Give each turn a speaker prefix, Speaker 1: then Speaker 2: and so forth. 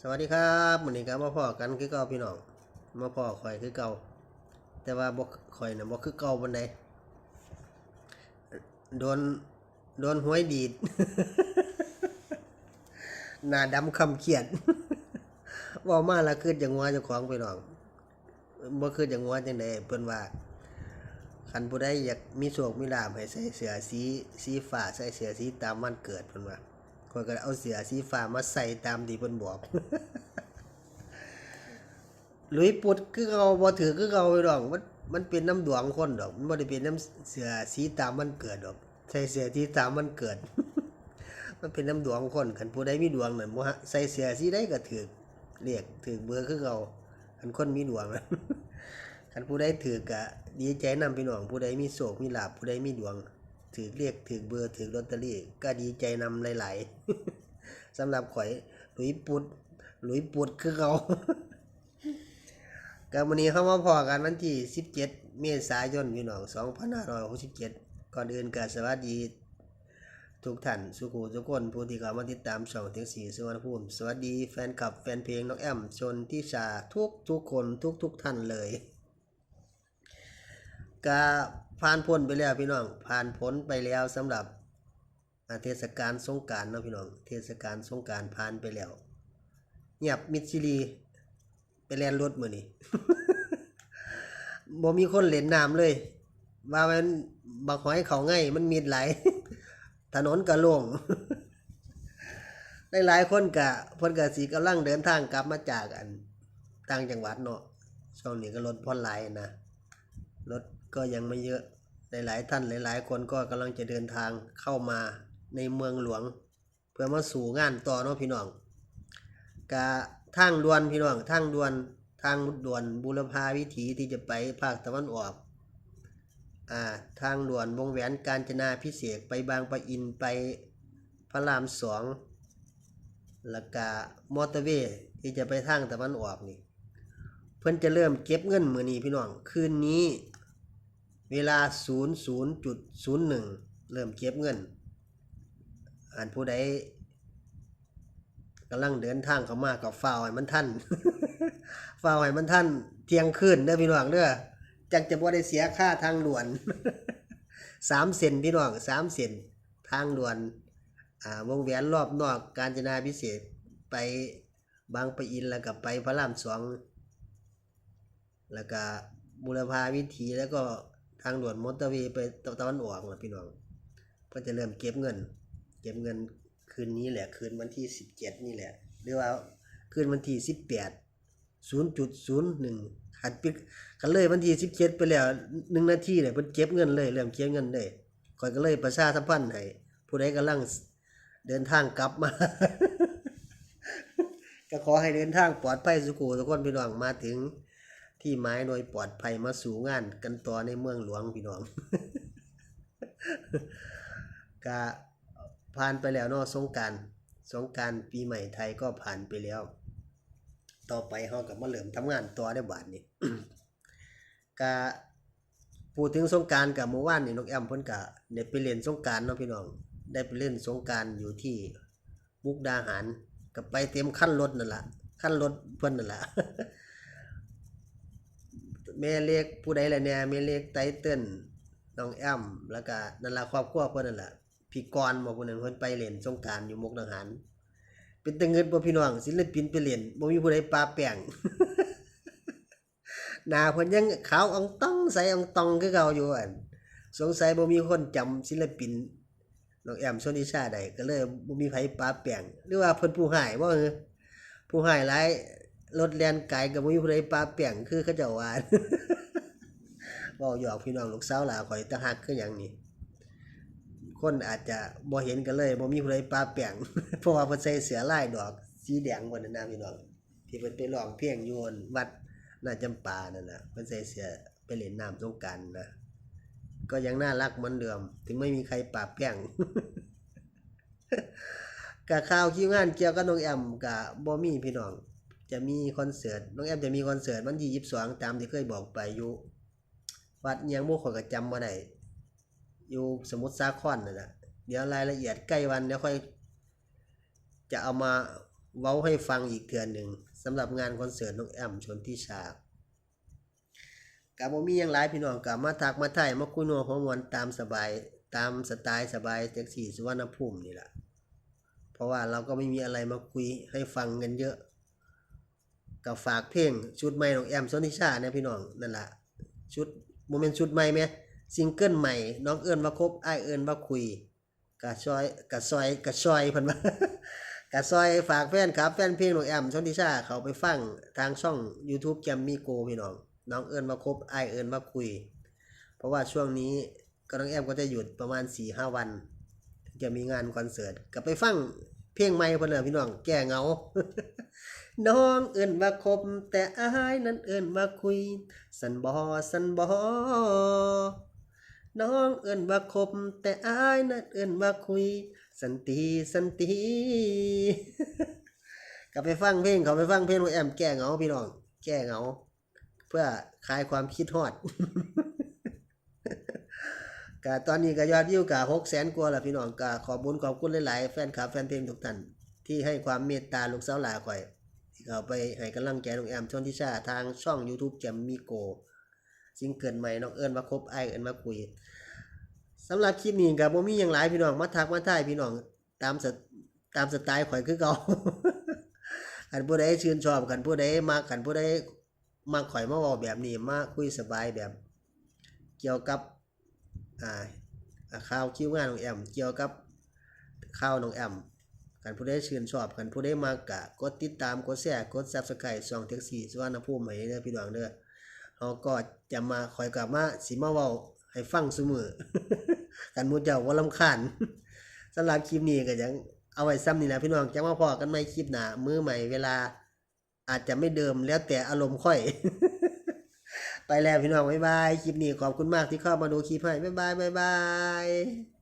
Speaker 1: สวัสดีครับวันนี้ก็มาพ่อกันคือเก่าพี่น้องมาพ่อข่อยคือเก่าแต่ว่าบ่ข่อยน่ะบ่คือเก่าปานใดโดนโดนหวยดีดหน้าดำคำเขียดเว้ามาแล้วคือจังหวะเจ้าของพี่น้องบ่คือจังหวจังไดเพิ่นว่าคันผู้ใดอยากมีโชคมีลาภให้ใส่เสื้อสีสีฟ้าใส่เสื้อสีตามวันเกิดเพิ่นว่า อยก็เอาเสือสีฟ้ามาใส่ตามที่เพิ่นบอกหลุยปุดคือเขาบ่ถือคือเขาดอกมันมันเป็นน้ำดวงคนดอก มันบ่ได้เป็นน้ำเสือสีตามมันเกิดดอก ใส่เสือที่ตามมันเกิด มันเป็นน้ำดวงคนคันผู้ใดมีดวงนั่นบ่ฮะใส่เสือสีใดก็ถือเรียกถือเบอร์คือเขาคันคนมีดวงคันผู้ใดถือก็ดีใจนำพี่น้องผู้ใดมีโชคมีลาภผู้ใดมีดวง ถือเรียกถือเบอร์ถือลอตเตอรี่ ก็ดีใจนำหลายๆสำหรับข่อยหลุยปุดหลุยปุดคือเขาก็วันนี้เข้ามาพอกันวันที่ 17 เมษายนพี่น้อง2567 ก่อนอื่นก็สวัสดีทุกท่านสุขุทุกคนผู้ที่เข้ามาติดตามช่องเทียงสีสุวรรณภูมิ สวัสดีแฟนคลับแฟนเพลงน้องแอมชนทิชาทุกทุกคนทุกทุกท่านเลยก็ ผ่านพ้นไปแล้วพี่น้อง ผ่านพ้นไปแล้วสำหรับเทศกาลสงการเนาะพี่น้อง เทศกาลสงการผ่านไปแล้วเงียบมิดซิลีไปแล่นรถมือนี้บ่มีคนเล่นน้ำเลย ว่ามันบักหอยเขาง่ายมันมีหล ถนนก็โล่งหลายๆคนก็เพิ่นก็สิกำลังเดินทางกลับมาจากอันต่างจังหวัดเนาะช่วงนี้ก็รถพ่นหลายนะรถ ก็ยังไม่เยอะ หลาย ๆ ท่านหลาย ๆ คนก็กำลังจะเดินทางเข้ามาในเมืองหลวง เพื่อมาสู่งานต่อเนาะพี่น้องกะทางด่วนพี่น้องทางด่วนทางด่วนบุรพาวิถีที่จะไปภาคตะวันออกอ่าทางด่วนวงแหวนกาญจนาพิเศษไปบางปะอินไปพระรามสองแล้วก็มอเตอร์เวย์ที่จะไปทางตะวันออกนี่ เพิ่นจะเริ่มเก็บเงินมือนี้พี่น้อง คืนนี้ เวลา 00.01 เริ่มเก็บเงิน อ่านผู้ใดกำลังเดินทางเข้ามากับฟ้าวให้มันทันฟ้าวให้มันทันเที่ยงคืนเด้อพี่น้องเด้อจักจะบ่ได้เสียค่าทางด่วนสามเซนพี่น้องสามเซนทางด่วนอ่าวงแหวนรอบนอกกาญจนาพิเศษไปบางปะอินแล้วก็ไปพระรามสองแล้วก็บุรพาวิถีแล้วก็ ทางด่วนมอเตอร์เวย์ไปตะวันออกล่ะพี่น้องก็จะเริ่มเก็บเงิน เก็บเงินคืนนี้แหละ คืนวันที่สิบเจ็ดนี่แหละ หรือว่าคืนวันที่สิบแปดศูนย์จุดศูนย์หนึ่งขัดปิดกันเลยวันที่สิบเจ็ดไปแล้วหนึ่งนาทีเนี่ยเพิ่นเก็บเงินเลยเริ่มเก็บเงินเลยก่อนก็เลยประชาสัมพันธ์ให้ผู้ใดกำลังเดินทางกลับมา ก็ขอให้เดินทางปลอดภัยสุขุทุกคนพี่น้องมาถึง ที่หมายโดยปลอดภัยมาสู่งานกันต่อในเมืองหลวงพี่น้องก็ผ่านไปแล้วเนาะสงการสงการปีใหม่ไทยก็ผ่านไปแล้ว ต่อไปเฮาก็มาเริ่มทำงานต่อได้บาดนี้ก็พูดถึงสงการกับเมื่อวานนี่นกแอมเพิ่นก็ได้ไปเล่นสงการเนาะพี่น้องได้ไปเล่นสงการอยู่ที่มุกดาหารก็ไปเต็มขั้นรถนั่นล่ะขั้นรถเพิ่นนั่นล่ะ แม่เล็กผู้ใดล่ะเนี่ยแม่เล็กไตเติ้ลน้องแอมแล้วก็นั่นละครอบครัวเพิ่นนั่นล่ะพี่กรณ์บ่ผู้นั้นเพิ่นไปเล่นสงกานต์อยู่มุกดาหารเป็นตะเงินบ่พี่น้องศิลปินไปเล่นบ่มีผู้ใดปาแป้งหน้าเพิ่นยังขาวอองต้องใสอองตองคือเก่าอยู่อั่นสงสัยบ่มีคนจำศิลปินน้องแอมชนิชาได้ก็เลยบ่มีไผปาแป้งหรือว่าเพิ่นผู้หายบ่เออผู้หายหลาย รถแล่นไกลก็บ่มีผู้ใดปาแป้งคือเขาเจ้าว่าเว้าหยอกพี่น้องลูกสาวหลาข่อยตะฮักคือหยังนี่คนอาจจะบ่เห็นกันเลยบ่มีผู้ใดปาแป้งเพราะว่าเพิ่นใส่เสื้อลายดอก สีแดงบ่นั่นนะพี่น้องที่เพิ่นไปร้องเพลงอยู่อั่นวัดนาจำปานั่นน่ะเพิ่นใส่เสื้อไปเล่นน้ำสงกรานนะก็ยังน่ารักเหมือนเดิม ถึงไม่มีใครปาแป้งกะข่าวคิวงานเกี่ยวกับน้องแอมกะบ่มีพี่น้อง จะมีคอนเสิร์ตน้องแอมจะมีคอนเสิร์ตวันที่22ตามที่เคยบอกไปอยู่วัดยังบ่ข้อยก็จำบ่ได้อยู่สมุทรสาครนั่นแหละเดี๋ยวรายละเอียดใกล้วันเดี๋ยวค่อย จะเอามาเว้าให้ฟังอีกเทื่อหนึ่งสำหรับงานคอนเสิร์ตน้องแอมชนทิชากับมียังหลายพี่น้องกับมาทักมาถ่ายมาคุยนัวหัวมวนตามสบายตามสไตล์สบายแท็กซี่สุวรรณภูมินี่แหละเพราะว่าเราก็ไม่มีอะไรมาคุยให้ฟังกันเยอะ ก็ฝากเพลงชุดใหม่ของแอมชนทิชาเนี่ยพี่น้องนั่นละชุดโมเมนต์ชุดใหม่ไหมซิงเกิลใหม่ น้องเอิญว่าคบไอเอิญว่าคุยกะซอยกะซอยกะซอยพิ่นว่ากะซอยฝากแฟนครับแฟนเพลงของแอมชนทิชาเขาไปฟังทางช่อง YouTube แกมมี่โกพี่น้อง น้องเอิญว่าคบไอเอิญว่าคุย เพราะว่าช่วงนี้ก็น้องแอมก็จะหยุดประมาณ4ีหวัน จะมีงานคอนเสิร์ตก็ไปฟัง เพลงใหม่เพิ่นเลยพี่น้องแก้เหงา น้องเอิ้นว่าคบ แต่อายนั้นเอิ้นว่าคุย สันบอสันบอน้องเอิ้นว่าคบ แต่อายนั้นเอิ้นว่าคุย สันติสันติก็ไปฟังเพลงเขาไปฟังเพลงของแอมแก้เหงาพี่น้อง แก้เหงา เพื่อคลายความคิดฮอด ก็ตอนนี้ก็ยอดวิวก็หกแสนกว่าล้วพี่น้องก็ขอบุญขอบคุณหลายๆแฟนคลับแฟนเพลงทุกท่านที่ให้ความเมตตาลูกสาวหลาข่อยที่เขาไปให้กำลังใจน้องแอมชนทิชาทางช่อง YouTube แจมมีโกซิงเกิลใหม่น้องเอิญมาคบไอเอิญมาคุยสำหรับคลิปนี้ก็บ่มีหยังหลายพี่น้องมาทักมาทายพี่น้องตามสตามสไตล์ข่อยคือเก่าคันผู้ใดชื่นชอบกันผู้ใดมักกันผู้ใดมักข่อยมาเว้าแบบนี้มาคุยสบายแบบ เกี่ยวกับ ข่าวคิวงานของแอม เกี่ยวกับข่าวน้องแอมกันผู้ใดชื่นชอบกันผู้ใดมากกะกดติดตามกดแชร์กด Subscribe ช่องแท็กซี่สวรรณภูมิให้เด้อพี่น้องเด้อเฮาก็จะมาคอยกลับมาสิมาเว้าให้ฟังซุมื้อกันมู่เจ้าบ่รำคาญสำหรับคลิปนี้ก็ยังเอาไว้ซ้ำนี่แหละพี่น้องจังมาพอกันใหม่คลิปหนามือใหม่เวลาอาจจะไม่เดิมแล้วแต่อารมณ์ค่อย ไปแล้วพี่น้องบ๊ายบายคลิปนี้ขอบคุณมากที่เข้ามาดูคลิปให้บ๊ายบายบ๊ายบาย